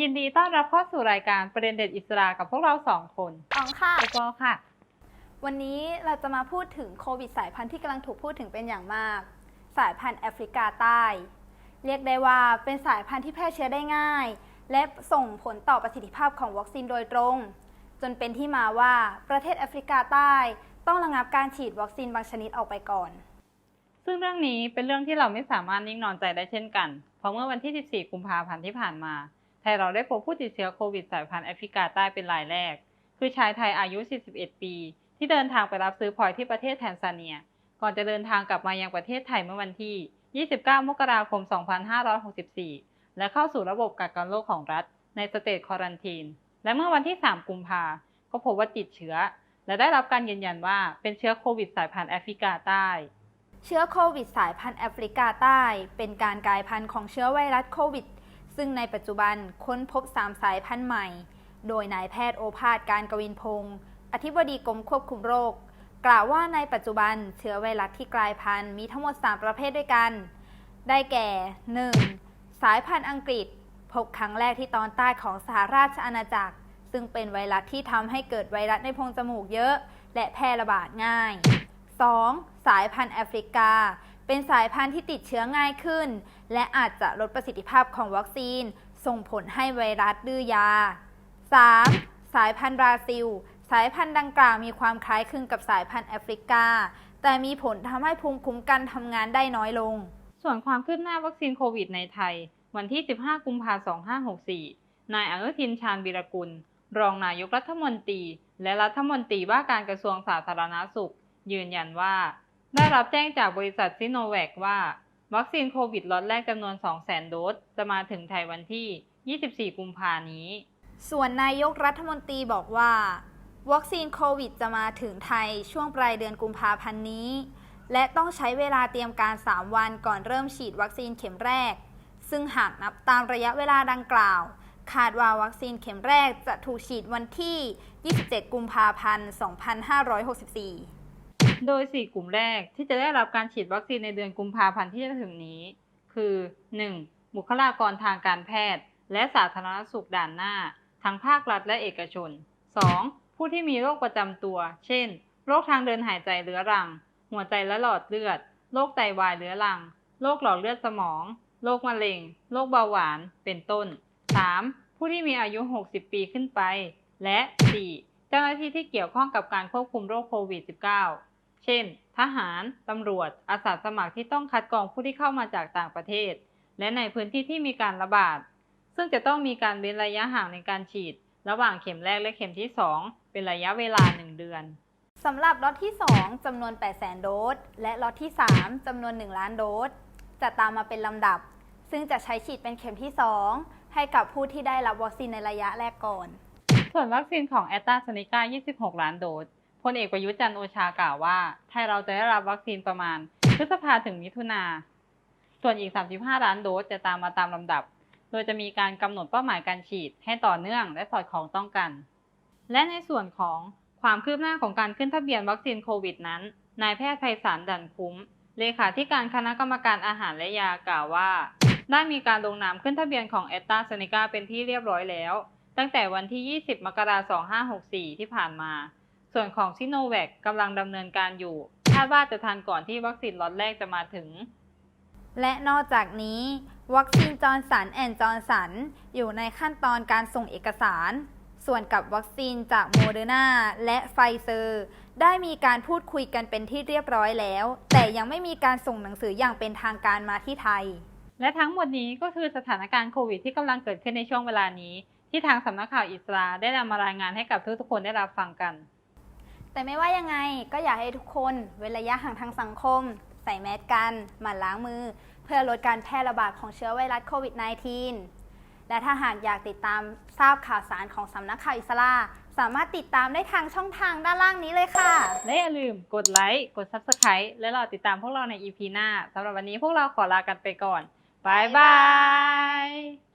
ยินดีต้อนรับเข้าสู่รายการประเด็นเด็ดอิสระกับพวกเราสองคนอ๋องค่ะโอปอค่ะ วันนี้เราจะมาพูดถึงโควิดสายพันธุ์ที่กำลังถูกพูดถึงเป็นอย่างมาก สายพันธุ์แอฟริกาใต้ เรียกได้ว่าเป็นสายพันธุ์ที่แพร่เชื้อได้ง่าย และส่งผลต่อประสิทธิภาพของวัคซีนโดยตรง จนเป็นที่มาว่าประเทศแอฟริกาใต้ ต้องระงับการฉีดวัคซีนบางชนิดออกไปก่อน ซึ่งเรื่องนี้เป็นเรื่องที่เราไม่สามารถนิ่งนอนใจได้เช่นกัน เพราะเมื่อวันที่ 14 กุมภาพันธ์ที่ผ่านมาไท ยเราได้พบผู้ติดเชื้อโควิดสายพันธุ์แอฟริกาใต้เป็นรายแรก คือชายไทยอายุ 41 ปี ที่เดินทางไปรับซื้อพลอยที่ประเทศแทนซาเนีย ก่อนจะเดินทางกลับมายังประเทศไทยเมื่อวันที่ 29 มกราคม 2564 และเข้าสู่ระบบกักกันโรคของรัฐ ในสเตทควอรันทีน และเมื่อวันที่ 3 กุมภาก็พบว่าติดเชื้อ และได้รับการยืนยันว่าเป็นเชื้อโควิดสายพันธุ์แอฟริกาใต้เชื้อโควิดสายพันธุ์แอฟริกาใต้ เป็นการกลายพันธุ์ของเชื้อไวรัสโควิด ซึ่งในปัจจุบันค้นพบ 3 สายพันธุ์ใหม่ โดยนายแพทย์โอภาสการกวินพงศ์อธิบดีกรมควบคุมโรค กล่าวว่าในปัจจุบันเชื้อไวรัสที่กลายพันธุ์มีทั้งหมด 3 ประเภทด้วยกัน ได้แก่ 1. สายพันธุ์อังกฤษ พบครั้งแรกที่ตอนใต้ของสหราชอาณาจักร ซึ่งเป็นไวรัสที่ทำให้เกิดไวรัสในโพรงจมูกเยอะ และแพร่ระบาดง่าย 2. สายพันธุ์แอฟริกา เป็นสายพันธุ์ที่ติดเชื้อง่ายขึ้น และอาจจะลดประสิทธิภาพของวัคซีน ส่งผลให้ไวรัสดื้อยา 3. สายพันธุ์บราซิล สายพันธุ์ดังกล่าวมีความคล้ายคลึงกับสายพันธุ์แอฟริกา แต่มีผลทำให้ภูมิคุ้มกันทำงานได้น้อยลง ส่วนความคืบหน้าวัคซีนโควิดในไทย วันที่ 15 กุมภาพันธ์ 2564 นายอนุทินชาญวีรกุล รองนายกรัฐมนตรี และรัฐมนตรีว่าการกระทรวงสาธารณาสุข ยืนยันว่า ได้รับแจ้งจากบริษัทซิโนแวคว่า วัคซีนโควิดล็อตแรกจำนวน 200,000 โดส จะมาถึงไทยวันที่ 24 กุมภานี้ ส่วนนายกรัฐมนตรีบอกว่า วัคซีนโควิดจะมาถึงไทยช่วงปลายเดือนกุมภาพันธ์นี้ และต้องใช้เวลาเตรียมการ 3 วันก่อนเริ่มฉีดวัคซีนเข็มแรก ซึ่งหากนับตามระยะเวลาดังกล่าว คาดว่าวัคซีนเข็มแรกจะถูกฉีดวันที่ 27 กุมภาพันธ์ 2564 โดย 4 กลุ่มแรกที่จะได้รับการฉีดวัคซีนในเดือนกุมภาพันธ์ที่จะถึงนี้ คือ 1. บุคลากรทางการแพทย์ และสาธารณสุขด่านหน้า ทั้งภาครัฐและเอกชน 2. ผู้ที่มีโรคประจำตัว เช่น โรคทางเดินหายใจเรื้อรัง หัวใจและหลอดเลือด โรคไตวายเรื้อรัง โรคหลอดเลือดสมอง โรคมะเร็ง โรคเบาหวาน เป็นต้น 3. ผู้ที่มีอายุ 60 ปีขึ้นไป และ 4. เจ้าหน้าที่ที่เกี่ยวข้องกับการควบคุมโรคโควิด -19 เช่น ทหาร ตำรวจ อาสาสมัครที่ต้องคัดกรองผู้ที่เข้ามาจากต่างประเทศ และในพื้นที่ที่มีการระบาด ซึ่งจะต้องมีการเว้นระยะห่างในการฉีด ระหว่างเข็มแรกและเข็มที่ 2 เป็นระยะเวลา 1 เดือนสำหรับล็อตที่ 2จำนวน 800,000 โดส และล็อตที่ 3จำนวน 1 ล้านโดส จะตามมาเป็นลำดับ ซึ่งจะใช้ฉีดเป็นเข็มที่ 2 ให้กับผู้ที่ได้รับวัคซีนในระยะแรกก่อน ส่วนวัคซีนของแอตตาเซเนกา26 ล้านโดส พลเอกประยุทธ์จันทร์โอชากล่าวว่า ไทยเราจะได้รับวัคซีนประมาณ พฤษภาถึงมิถุนา ส่วนอีก 35 ล้านโดสจะตามมาตามลำดับ โดยจะมีการกำหนดเป้าหมายการฉีดให้ต่อเนื่องและสอดคล้องต้องกัน และในส่วนของความคืบหน้าของการขึ้นทะเบียนวัคซีนโควิดนั้น นายแพทย์ไพศาลดันคุ้ม เลขาธิการคณะกรรมการอาหารและยากล่าวว่า ได้มีการลงนามขึ้นทะเบียนของแอตตาเซเนกาเป็นที่เรียบร้อยแล้ว ตั้งแต่วันที่ 20 มกราคม 2564 ที่ผ่านมา ส่วนของซิโนแวคกำลังดำเนินการอยู่ คาดว่าจะทันก่อนที่วัคซีนล็อตแรกจะมาถึง และนอกจากนี้ วัคซีนจอร์นสันแอนด์จอร์นสันอยู่ในขั้นตอนการส่งเอกสาร ส่วนกับวัคซีนจากโมเดอร์นาและไฟเซอร์ ได้มีการพูดคุยกันเป็นที่เรียบร้อยแล้ว แต่ยังไม่มีการส่งหนังสืออย่างเป็นทางการมาที่ไทย และทั้งหมดนี้ก็คือสถานการณ์โควิดที่กำลังเกิดขึ้นในช่วงเวลานี้ ที่ทางสำนักข่าวอิสราได้นำมารายงานให้กับทุกๆคนได้รับฟังกัน แต่ไม่ว่ายังไงก็อยากให้ทุกคนเว้นระยะห่างทางสังคม ใส่แมสกันหมั่นล้างมือ เพื่อลดการแพร่ระบาดของเชื้อไวรัสโควิด -19 และถ้าหากอยากติดตามทราบข่าวสารของสำนักข่าวอิสราสามารถติดตามได้ทางช่องทางด้านล่างนี้เลยค่ะ และอย่าลืมกดไลค์กด Subscribe และรอติดตามพวกเราใน EP หน้าสำหรับวันนี้พวกเราขอลากันไปก่อนบายบาย